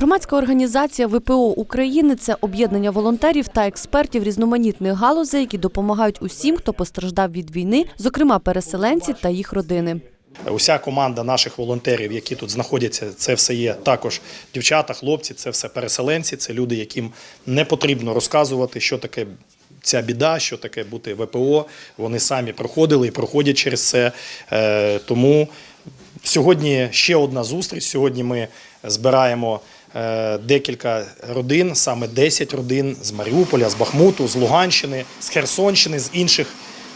Громадська організація ВПО України це об'єднання волонтерів та експертів різноманітних галузей, які допомагають усім, хто постраждав від війни, зокрема переселенці та їх родини. Уся команда наших волонтерів, які тут знаходяться, це все є також дівчата, хлопці, це все переселенці, це люди, яким не потрібно розказувати, що таке. Ця біда, що таке бути ВПО, вони самі проходили і проходять через це. Е, Тому сьогодні ще одна зустріч. Сьогодні ми збираємо декілька родин, саме 10 родин з Маріуполя, з Бахмуту, з Луганщини, з Херсонщини, з інших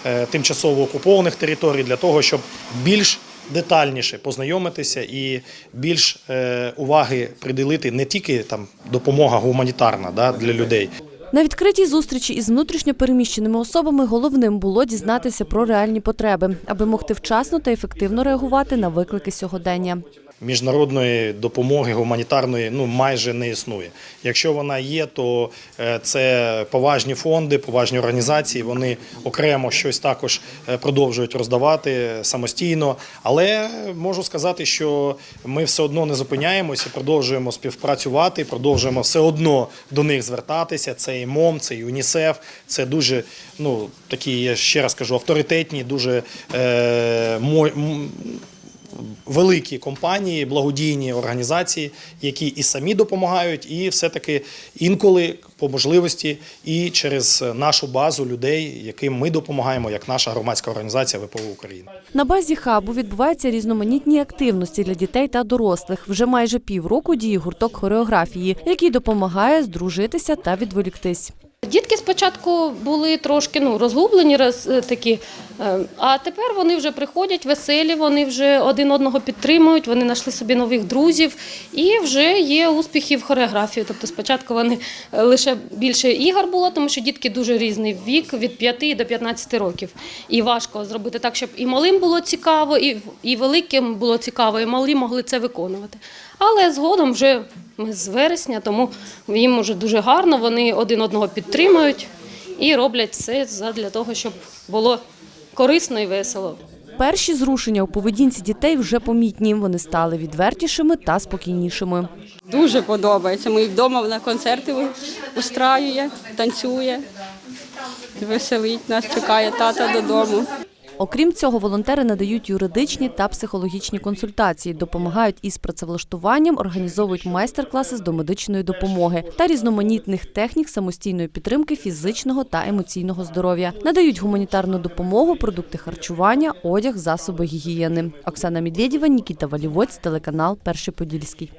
е, тимчасово окупованих територій для того, щоб більш детальніше познайомитися і більш е, уваги приділити не тільки там допомога гуманітарна да, для людей. На відкритій зустрічі із внутрішньо переміщеними особами головним було дізнатися про реальні потреби, аби могти вчасно та ефективно реагувати на виклики сьогодення. Міжнародної допомоги гуманітарної ну майже не існує. Якщо вона є, то е, це поважні фонди, поважні організації. Вони окремо щось також е, продовжують роздавати самостійно. Але можу сказати, що ми все одно не зупиняємося, продовжуємо співпрацювати, продовжуємо все одно до них звертатися. Це і МОМ, це і ЮНІСЕФ. Це дуже ну такі, я ще раз кажу, авторитетні, дуже е, великі компанії, благодійні організації, які і самі допомагають, і все-таки інколи по можливості і через нашу базу людей, яким ми допомагаємо, як наша громадська організація ВПО України. На базі хабу відбуваються різноманітні активності для дітей та дорослих. Вже майже півроку діє гурток хореографії, який допомагає здружитися та відволіктись. Дітки спочатку були трошки ну, розгублені, роз, е, такі, е, а тепер вони вже приходять веселі, вони вже один одного підтримують, вони знайшли собі нових друзів і вже є успіхи в хореографії. Тобто спочатку вони е, лише більше ігор було, тому що дітки дуже різний вік від 5 до 15 років. І важко зробити так, щоб і малим було цікаво, і, і великим було цікаво, і малі могли це виконувати. Але згодом вже ми з вересня, тому їм вже дуже гарно, вони один одного підтримують і роблять все для того, щоб було корисно і весело. Перші зрушення у поведінці дітей вже помітні. Вони стали відвертішими та спокійнішими. Дуже подобається. Ми вдома на концерти устраює, танцює, веселить нас, чекає тата додому. Окрім цього, волонтери надають юридичні та психологічні консультації, допомагають із працевлаштуванням, організовують майстер-класи з домедичної допомоги та різноманітних технік самостійної підтримки фізичного та емоційного здоров'я. Надають гуманітарну допомогу, продукти харчування, одяг, засоби гігієни. Оксана Медведєва, Нікіта Валівоць, телеканал Перший Подільський.